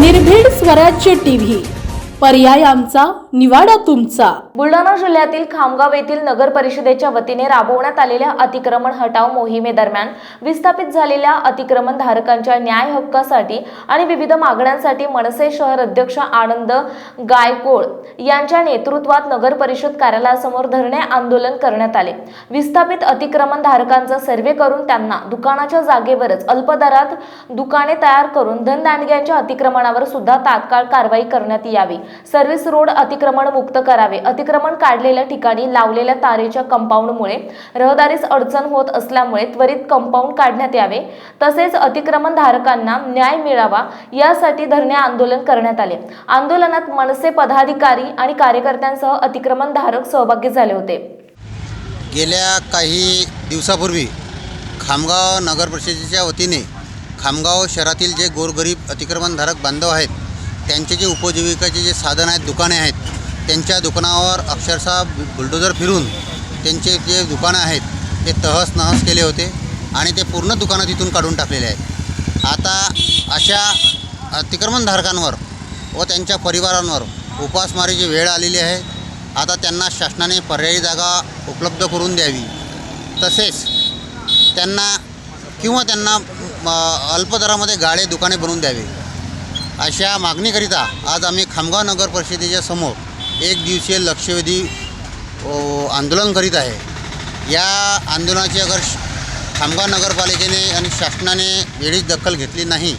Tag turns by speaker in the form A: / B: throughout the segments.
A: निर्भीड स्वराज्य टीव्ही. पर्याय आमचा निवाडा तुमचा.
B: बुलढाणा जिल्ह्यातील खामगाव येथील नगर परिषदेच्या वतीने राबवण्यात आलेल्या अतिक्रमण हटाव मोहिमेदरम्यान विस्थापित झालेल्या अतिक्रमण धारकांच्या न्याय हक्कासाठी आणि विविध मागण्यांसाठी मनसे शहर अध्यक्ष आनंद गायकोळ यांच्या नेतृत्वात नगर परिषद कार्यालयासमोर धरणे आंदोलन करण्यात आले. विस्थापित अतिक्रमण धारकांचा सर्वे करून त्यांना दुकानाच्या जागेवरच अल्पदरात दुकाने तयार करून धनदांडग्यांच्या अतिक्रमणावर सुद्धा तात्काळ कारवाई करण्यात यावी. सर्व्हिस रोड अतिक्रमण मुक्त करावे. अतिक्रमण काढलेल्या ठिकाणी लावलेल्या तारेच्या कंपाऊंडमुळे रहदारीस अडचण होत असल्यामुळे त्वरित कंपाऊंड काढण्यात यावे. तसेच अतिक्रमण धारकांना न्याय मिळावा यासाठी धरणे आंदोलन करण्यात आले. आंदोलनात मनसे पदाधिकारी आणि कार्यकर्त्यांसह अतिक्रमण धारक सहभागी झाले होते.
C: गेल्या काही दिवसापूर्वी खामगाव नगर परिषदेच्या वतीने खामगाव शहरातील जे गोरगरीब अतिक्रमणधारक बांधव आहेत त्यांचे जे उपजीविकाचे जे साधन आहेत दुकाने आहेत त्यांच्या दुकानावर अक्षरशः बुलडोजर फिरून त्यांचे जे दुकानं आहेत ते तहस नहस केले होते आणि ते पूर्ण दुकानं तिथून काढून टाकलेले आहेत. आता अशा अतिक्रमणधारकांवर व त्यांच्या परिवारांवर उपासमारीची वेळ आलेली आहे. आता त्यांना शासनाने पर्यायी जागा उपलब्ध करून द्यावी. तसेच त्यांना किंवा त्यांना अल्पदरामध्ये अल्प दरामध्ये गाळे दुकाने बनवून द्यावे. अशा मागणीकरिता आज आम्ही खामगाव नगर परिषदेच्या समोर एक दिवसीय लक्षवेधी आंदोलन करीत आहे. या आंदोलनाची अगर श- खामगाव नगरपालिकेने आणि शासनाने वेळीच दखल घेतली नाही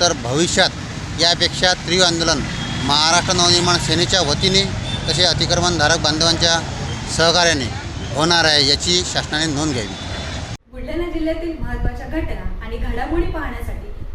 C: तर भविष्यात यापेक्षा तीव्र आंदोलन महाराष्ट्र नवनिर्माण सेनेच्या वतीने तसे अतिक्रमणधारक बांधवांच्या सहकार्याने होणार आहे याची शासनाने नोंद घ्यावी.
D: बुलढाणा जिल्ह्यातील महत्त्वाच्या घटना आणि घडामोडी पाहण्यासाठी